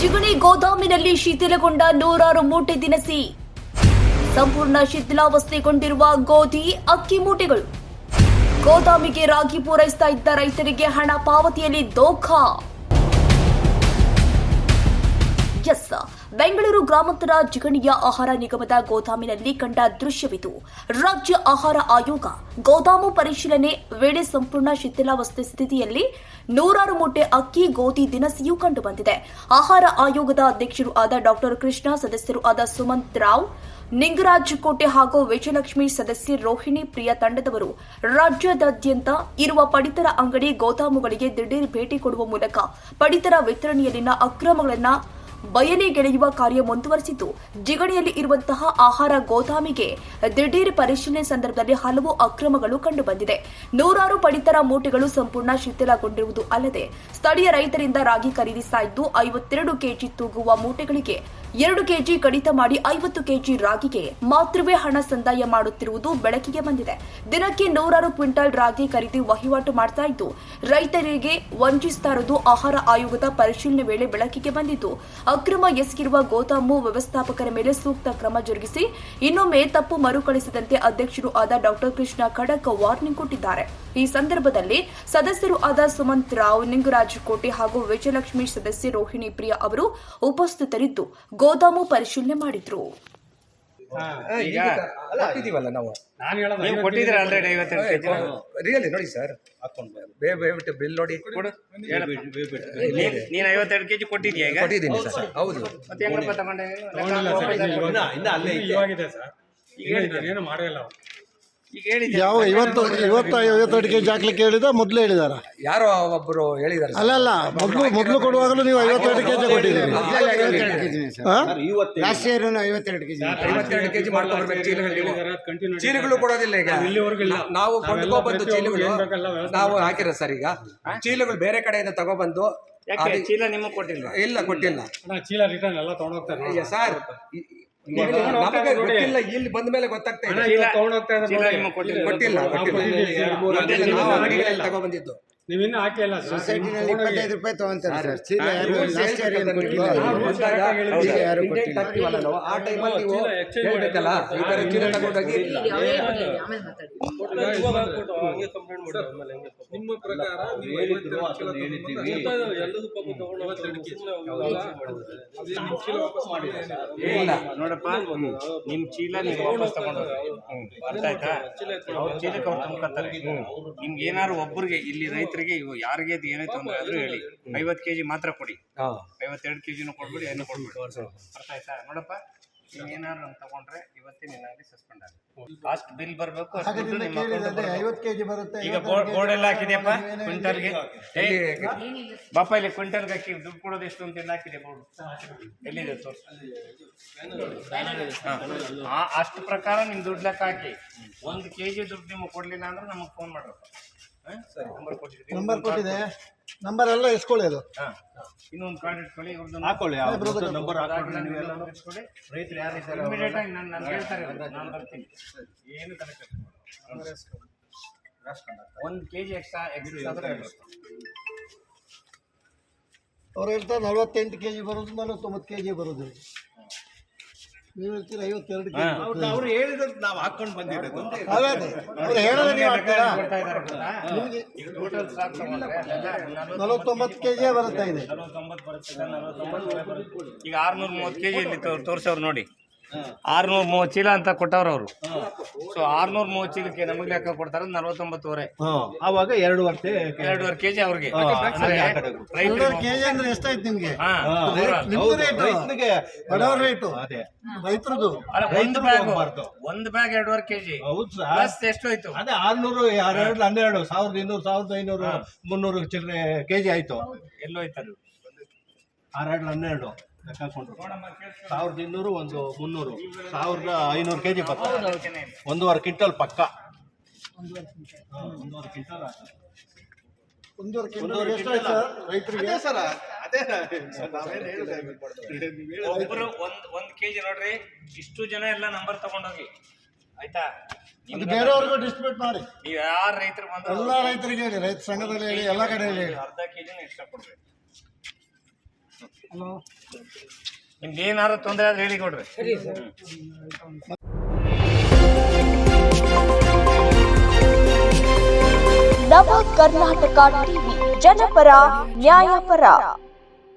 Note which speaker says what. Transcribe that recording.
Speaker 1: ಚಿಗಣಿ ಗೋದಾಮಿನಲ್ಲಿ ಶಿಥಿಲಗೊಂಡ ನೂರಾರು ಮೂಟೆ ದಿನಸಿ. ಸಂಪೂರ್ಣ ಶಿಥಿಲಾವಸ್ಥೆಗೊಂಡಿರುವ ಗೋಧಿ, ಅಕ್ಕಿ ಮೂಟೆಗಳು. ಗೋದಾಮಿಗೆ ರಾಗಿ ಪೂರೈಸ್ತಾ ಇದ್ದ ರೈತರಿಗೆ ಹಣ ಪಾವತಿಯಲ್ಲಿ ದೋಖಾ. ಎಸ್ ಬೆಂಗಳೂರು ಗ್ರಾಮಾಂತರ ಜಿಗಣಿಯ ಆಹಾರ ನಿಗಮದ ಗೋದಾಮಿನಲ್ಲಿ ಕಂಡ ದೃಶ್ಯವಿದು. ರಾಜ್ಯ ಆಹಾರ ಆಯೋಗ ಗೋದಾಮು ಪರಿಶೀಲನೆ ವೇಳೆ ಸಂಪೂರ್ಣ ಶಿಥಿಲಾವಸ್ಥೆ ಸ್ಥಿತಿಯಲ್ಲಿ ನೂರಾರು ಮೂಟೆ ಅಕ್ಕಿ, ಗೋಧಿ, ದಿನಸಿಯೂ ಕಂಡುಬಂದಿದೆ. ಆಹಾರ ಆಯೋಗದ ಅಧ್ಯಕ್ಷರು ಆದ ಡಾಕ್ಟರ್ ಕೃಷ್ಣ, ಸದಸ್ಯರು ಆದ ಸುಮಂತ್ ರಾವ್, ನಿಂಗರಾಜ್ ಕೋಟೆ ಹಾಗೂ ವಿಜಯಲಕ್ಷ್ಮಿ ಸದಸ್ಯೆ ರೋಹಿಣಿ ಪ್ರಿಯ ತಂಡದವರು ರಾಜ್ಯದಾದ್ಯಂತ ಇರುವ ಪಡಿತರ ಅಂಗಡಿ ಗೋದಾಮುಗಳಿಗೆ ದಿಢೀರ್ ಭೇಟಿ ಕೊಡುವ ಮೂಲಕ ಪಡಿತರ ವಿತರಣೆಯಲ್ಲಿನ ಅಕ್ರಮಗಳನ್ನು ಬಯಲಿಗೆಳೆಯುವ ಕಾರ್ಯ ಮುಂದುವರೆಸಿದ್ದು ಜಿಗಣಿಯಲ್ಲಿ ಇರುವಂತಹ ಆಹಾರ ಗೋದಾಮಿಗೆ ದಿಢೀರ್ ಪರಿಶೀಲನೆ ಸಂದರ್ಭದಲ್ಲಿ ಹಲವು ಅಕ್ರಮಗಳು ಕಂಡುಬಂದಿದೆ. ನೂರಾರು ಪಡಿತರ ಮೂಟೆಗಳು ಸಂಪೂರ್ಣ ಶಿಥಿಲಗೊಂಡಿರುವುದು ಅಲ್ಲದೆ ಸ್ಥಳೀಯ ರೈತರಿಂದ ರಾಗಿ ಖರೀದಿಸ್ತಾ ಐವತ್ತೆರಡು ಕೆಜಿ ತೂಗುವ ಮೂಟೆಗಳಿಗೆ ಎರಡು ಕೆಜಿ ಕಡಿತ ಮಾಡಿ ಐವತ್ತು ಕೆಜಿ ರಾಗಿಗೆ ಮಾತ್ರವೇ ಹಣ ಸಂದಾಯ ಮಾಡುತ್ತಿರುವುದು ಬೆಳಕಿಗೆ ಬಂದಿದೆ. ದಿನಕ್ಕೆ ನೂರಾರು ಕ್ವಿಂಟಲ್ ರಾಗಿ ಖರೀದಿ ವಹಿವಾಟು ಮಾಡ್ತಾ ಇದ್ದು, ರೈತರಿಗೆ ವಂಚಿಸ್ತಾ ಆಹಾರ ಆಯೋಗದ ಪರಿಶೀಲನೆ ವೇಳೆ ಬೆಳಕಿಗೆ ಬಂದಿದ್ದು, ಅಕ್ರಮ ಎಸಗಿರುವ ಗೋದಾಮು ವ್ಯವಸ್ಥಾಪಕರ ಮೇಲೆ ಸೂಕ್ತ ಕ್ರಮ ಜರುಗಿಸಿ, ಇನ್ನೊಮ್ಮೆ ತಪ್ಪು ಮರುಕಳಿಸದಂತೆ ಅಧ್ಯಕ್ಷರು ಆದ ಡಾಕ್ಟರ್ ಕೃಷ್ಣ ಖಡಕ್ ವಾರ್ನಿಂಗ್ ಕೊಟ್ಟಿದ್ದಾರೆ. ಈ ಸಂದರ್ಭದಲ್ಲಿ ಸದಸ್ಯರು ಆದ ಸುಮಂತ್ ರಾವ್, ನಿಂಗರಾಜ್ ಕೋಟೆ ಹಾಗೂ ವಿಜಯಲಕ್ಷ್ಮಿ ಸದಸ್ಯೆ ರೋಹಿಣಿ ಪ್ರಿಯಾ ಅವರು ಉಪಸ್ಥಿತರಿದ್ದು ಗೋದಾಮು ಪರಿಶೀಲನೆ ಮಾಡಿದ್ರು.
Speaker 2: ಈಗ
Speaker 3: ಅಲ್ಲ ಹಾಕಿದೀವಲ್ಲ ನಾವು?
Speaker 4: ನಾನು ಹೇಳೋದು
Speaker 2: ನೀವು ಕೊಟ್ಟಿದ್ದೀರ ಆಲ್ರೆಡಿ ಐವತ್ತೆರಡು ಕೆಜಿ
Speaker 3: ರಿಯಲಿ ನೋಡಿ ಸರ್ ಬೇ. ಬೇಬಿಟ್ಟು ಬಿಲ್ ನೋಡಿ.
Speaker 2: ಕೊಡು ಹೇಳಪ್ಪ. ನೀನ್- ಐವತ್ತೆರಡು ಕೆಜಿ ಕೊಟ್ಟಿದ್ಯಾ ಈಗ?
Speaker 3: ಕೊಟ್ಟಿದ್ದೀನಿ ಸರ್ ಹೌದು.
Speaker 2: ಮತ್ತೆ ಹೆಂಗಪ್ಪ ತಗೊಂಡೆ
Speaker 4: ಇವಾಗಿದೆ ಸರ್ ಈಗ ಏನು ಮಾಡೇ ಇಲ್ಲ ಅವ್ರು.
Speaker 2: ಈಗ ಹೇಳಿದ್ದೆ
Speaker 5: ಯಾವ ಇವತ್ತು ಇವತ್ತು ಐವತ್ತೆರಡು ಕೆ ಜಿ ಹಾಕ್ಲಿಕ್ಕೆ ಹೇಳಿದ ಮೊದಲು ಹೇಳಿದಾರ.
Speaker 3: ಯಾರೋ ಒಬ್ಬರು ಹೇಳಿದ್ದಾರೆ
Speaker 5: ಅಲ್ಲ ಅಲ್ಲ ಮೊದಲು ಮೊದಲು ಕೊಡುವಾಗಲೂ ನೀವು ಐವತ್ತೆರಡು ಕೆ ಜಿ ಕೊಟ್ಟಿದ್ದೀರಿ. ಹಾ?
Speaker 6: ಲಾಸ್ಟ್ ಇಯರ್ ಐವತ್ತೆರಡು ಕೆಜಿ
Speaker 3: ಐವತ್ತೆರಡು ಕೆಜಿ ಮಾಡ್ಕೊಂಡ್ಬರ್ಬೇಕು ಚೀಲಗಳು ಕೊಡೋದಿಲ್ಲ ಈಗ.
Speaker 4: ನಾವು ಇಲ್ಲಿವರೆಗೂ
Speaker 3: ನಾವು
Speaker 4: ನಾವೆಲ್ಲ
Speaker 3: ಬಂದು
Speaker 4: ಪ್ರತಿಯೊಬ್ರು
Speaker 3: ಚೀಲಗಳು ನಾವು ಹಾಕಿರೋ ಸರ್ ಈಗ. ಚೀಲಗಳು ಬೇರೆ ಕಡೆಯಿಂದ ತಗೊಬಂದು
Speaker 2: ಚೀಲ ನಿಮಗೆ ಕೊಟ್ಟಿಲ್ಲ
Speaker 3: ಇಲ್ಲ ಕೊಟ್ಟಿಲ್ಲ.
Speaker 4: ಅಣ್ಣ, ಚೀಲ ರಿಟರ್ನ್ ಎಲ್ಲ ತಗೊಂಡೋಗ್ತಾರೆ.
Speaker 3: ಸರ್ ಗೊತ್ತಿಲ್ಲ ಇಲ್ಲಿ ಬಂದ ಮೇಲೆ ಗೊತ್ತಾಗ್ತಾ ಇದೆ.
Speaker 2: ಕೊಟ್ಟಿಲ್ಲ.
Speaker 3: ಗೊತ್ತಿಲ್ಲ
Speaker 4: ತಗೋ
Speaker 3: ಗೊತ್ತಿಲ್ಲ.
Speaker 4: ಕೊಟ್ಟಿದ್ದೀವಿ, ಎರಡು ಮೂರು
Speaker 3: ಗೊತ್ತಿಲ್ಲ,
Speaker 4: ಅಂಗಡಿಯಲ್ಲಿ
Speaker 3: ನಾವು
Speaker 4: ನಾವು
Speaker 3: ಅಂಗಡಿಗಳಲ್ಲಿ ತಗೊಬಂದಿದ್ದು
Speaker 4: ನೀವು ಇನ್ನೂ ಹಾಕಿಲ್ಲ.
Speaker 6: ಸೊಸೈಟಿನಲ್ಲಿ ಇಪ್ಪತ್ತೈದು ರೂಪಾಯಿ ತಗೊಂತಾರೆ ಸರ್ ಚೀಲ ಯಾರು
Speaker 3: ಇವ್ರು
Speaker 6: ಲಾಸ್ಟ್ ಇಯರ್ ಏನು ಕೊಟ್ಟಿಲ್ಲ
Speaker 3: ನಾವು
Speaker 4: ರೂಲ್ಸ್
Speaker 3: ಬಂದಾಗ
Speaker 4: ಕರೆಕ್ಟಾಗಿ ಹೇಳಿದ್ದೀವಿ.
Speaker 6: ಈಗ ಯಾರು ಕೊಟ್ಟಿಲ್ಲ
Speaker 3: ಆ ಟೈಮಲ್ಲಿ ನೀವು
Speaker 4: ಚೀಲ exchange
Speaker 3: ಹೇಳ್ಬೇಕಲ್ಲ ಈ ತರ ಚೀಲ ತಗೊಂಡೋಗಿ
Speaker 7: ನಿಮ್ಮ ಪ್ರಕಾರ ನೀವು ಐವತ್ತೆರಡು ಚೀಲ ಎಲ್ಲದೂ ಪಾಪ
Speaker 2: ಇಲ್ಲ ನೋಡಪ್ಪ ನೀವು ವಾಪಸ್ ತಗೊಂಡು ಅರ್ಥ ಆಯ್ತಾ ಅವ್ರ ಚೀಲಕ್ಕೆ ಅವ್ರು ತುಂಬ್ಕೊತಾರೆ ನಿಮ್ಗೆ ಏನಾದ್ರು ಒಬ್ಬರಿಗೆ ಇಲ್ಲಿ ರೈತರಿಗೆ ಇವು ಯಾರಿಗೆ ಅದು ಏನೇ ತೊಂದರೆ ಆದ್ರೂ ಹೇಳಿ. ಐವತ್ತು ಕೆಜಿ ಮಾತ್ರ ಕೊಡಿ. ಐವತ್ತೆರಡು ಕೆಜಿನೂ ಕೊಡ್ಬಿಡಿ ಏನು ಕೊಡ್ಬಿಡಿ. ಅರ್ಥ ಆಯ್ತಾ? ನೋಡಪ್ಪ ತಗೊಂಡ್ರೆ ಇವತ್ತೇ ನಿನ್ನಾಗಿ ಸಸ್ಪೆಂಡ್ ಆಗುತ್ತೆ. ಬಿಲ್ ಬರಬೇಕು.
Speaker 5: ಐವತ್ತು ಕೆ ಬರುತ್ತೆ
Speaker 2: ಈಗ ಬೋರ್ಡ್ ಬೋರ್ಡ್ ಎಲ್ಲ ಹಾಕಿದೆಯಪ್ಪ ಕ್ವಿಂಟಲ್ಗೆ? ಬಾಪ ಇಲ್ಲಿ ಕ್ವಿಂಟಲ್ಗೆ ಹಾಕಿ ದುಡ್ಡು ಕೊಡೋದು ಎಷ್ಟು ಅಂತ ಎಲ್ಲ ಹಾಕಿದೆ ಬೋರ್ಡ್. ಎಲ್ಲಿದೆ ತೋರ್ಸು. ಅಷ್ಟು ಪ್ರಕಾರ ನಿಮ್ ದುಡ್ಡು ಲೆಕ್ಕ ಹಾಕಿ. ಒಂದು ಕೆಜಿ ದುಡ್ಡು ನಿಮಗೆ ಕೊಡ್ಲಿಲ್ಲ ಅಂದ್ರೆ ನಮಗೆ ಫೋನ್ ಮಾಡ್ರಪ್ಪ. ನಂಬರ್
Speaker 5: ಕೊಟ್ಟಿದೆ. ನಂಬರ್ ಎಲ್ಲ ಇಸ್ಕೊಳ್ಳಿ ಅದು.
Speaker 2: ಇನ್ನೊಂದು ಕಾರ್ಡ್ ಇಟ್ಕೊಳ್ಳಿ ಇವ್ರದ್ದು
Speaker 4: ಹಾಕೊಳ್ಳಿ
Speaker 2: ನಂಬರ್ ನೀವೆಲ್ಲ ಇಟ್ಕೊಳ್ಳಿ. ರೈತರು ಯಾರಿದ್ದಾರೆ ಇಮಿಡಿಯೇಟ್ ಆಗಿ ನಾನು ನಾನು ಹೇಳ್ತಾರೆ ನಾನು ಬರ್ತೀನಿ. ಏನು ಕನೆಕ್ಟ್ ಒಂದು ಕೆ ಜಿ ಎಕ್ಸ್ಟ್ರಾ.
Speaker 5: ಅವ್ರು ಹೇಳ್ತಾರೆ ನಲ್ವತ್ತೆಂಟು ಕೆ ಜಿ ಬರೋದು ನಲವತ್ತೊಂಬತ್ತು ಕೆ ಜಿ ಬರೋದು. ನೀವು ಹೇಳ್ತೀರಿ ಐವತ್ತೆರಡು ಕೆ ಜಿ
Speaker 7: ಅವ್ರು ಹೇಳಿದ್ರೆ ನಾವು ಹಾಕೊಂಡು ಬಂದಿರೋದು.
Speaker 5: ಅದೇ ಅವ್ರು ಹೇಳೋದು ನೀವು ಹಾಕ್ತೀರಾ? ನಲವತ್ತೊಂಬತ್ತು ಕೆ ಜಿ ಇದೆ?
Speaker 2: ಬರುತ್ತೆ ಬರುತ್ತೆ. ಈಗ ಆರ್ನೂರ ಮೂವತ್ತು ಕೆ ಜಿ ಇಲ್ಲಿ ತೋರ್ಸೋರು ತೋರ್ಸವ್ರು ನೋಡಿ ಆರ್ನೂರ ಮೂವತ್ತು ಚೀಲ ಅಂತ ಕೊಟ್ಟವ್ರು ಅವರು ಸೊ ಆರ್ನೂರ ಮೂವತ್ತು ಚೀಲಕ್ಕೆ ನಮಗೆ ಲೆಕ್ಕ ಕೊಡ್ತಾರೆ ನಲವತ್ತೊಂಬತ್ತುವರೆ.
Speaker 4: ಅವಾಗ ಎರಡು ವರ್ಷ
Speaker 2: ಎರಡೂವರೆ ಕೆಜಿ ಅವ್ರಿಗೆ.
Speaker 5: ಅಂದ್ರೆ ಎಷ್ಟಾಯ್ತು ನಿಮ್ಗೆ?
Speaker 2: ಹಾ
Speaker 5: ನಿಮ್ದು ರೇಟು ಬಡವರ ರೇಟು
Speaker 4: ಅದೇ.
Speaker 5: ರೈತರದು?
Speaker 2: ಅಲ್ಲ ಒಂದು ಬ್ಯಾಗ್ ಒಂದು ಬ್ಯಾಗ್ ಎರಡೂವರೆ ಕೆಜಿ.
Speaker 4: ಹೌದು ಸರ್.
Speaker 2: ಪ್ಲಸ್ ಎಷ್ಟು ಹೋಯ್ತು
Speaker 4: ಅದೇ ಆರ್ನೂರು ಎರಡು ಹನ್ನೆರಡು ಸಾವಿರದ ಇನ್ನೂರು ಸಾವಿರದ ಐನೂರು ಮುನ್ನೂರು ಚಿಲ್ಲರೆ ಕೆಜಿ ಆಯ್ತು. ಎಲ್ಲೋಯ್ತು ಆರ್ ಎರಡು ಹನ್ನೆರಡು. ಸಾವಿರದ ಇನ್ನೂರು ಒಂದು ಮುನ್ನೂರು. ಸಾವಿರದ ಐನೂರು ಕೆಜಿ ಬರ್ತದೆ ಒಂದೂವರೆ ಕ್ವಿಂಟಲ್ ಪಕ್ಕ. ಒಂದೂವರೆ ಕ್ವಿಂಟಲ್.
Speaker 5: ಒಂದೂವರೆ ಕ್ವಿಂಟಲ್ ಸರ್ ರೈತರಿಗೆ?
Speaker 4: ಸರ್ ಅದೇ ನಾವೇನು ಹೇಳಿದೆ.
Speaker 2: ಒಬ್ರು ಒಂದ್ ಒಂದ್ ಕೆಜಿ ನೋಡ್ರಿ ಇಷ್ಟು ಜನ ಎಲ್ಲ ನಂಬರ್ ತಗೊಂಡೋಗಿ. ಆಯ್ತಾ?
Speaker 5: ಅದು ಬೇರೆಯವ್ರಿಗೂ ಡಿಸ್ಟ್ರಿಬ್ಯೂಟ್ ಮಾಡಿ.
Speaker 2: ನೀವ್ ಯಾರು ರೈತರು ಬಂದ್ರೆ
Speaker 5: ಎಲ್ಲ ರೈತರಿಗೆ ಹೇಳಿ ರೈತ ಸಂಘದಲ್ಲಿ ಹೇಳಿ ಎಲ್ಲ ಕಡೆ ಹೇಳಿ.
Speaker 2: ಅರ್ಧ ಕೆಜಿನ ಇಷ್ಟಪಡ್ರಿ. ಕೊಡ್ಬೇಕು ನಿಮ್ಗೆ ಏನಾರು ತೊಂದರೆ ಆದ್ರೆ ಹೇಳಿ ಕೊಡ್ರಿ.
Speaker 1: ನವ ಕರ್ನಾಟಕ ಟಿವಿ ಜನಪರ ನ್ಯಾಯಪರ.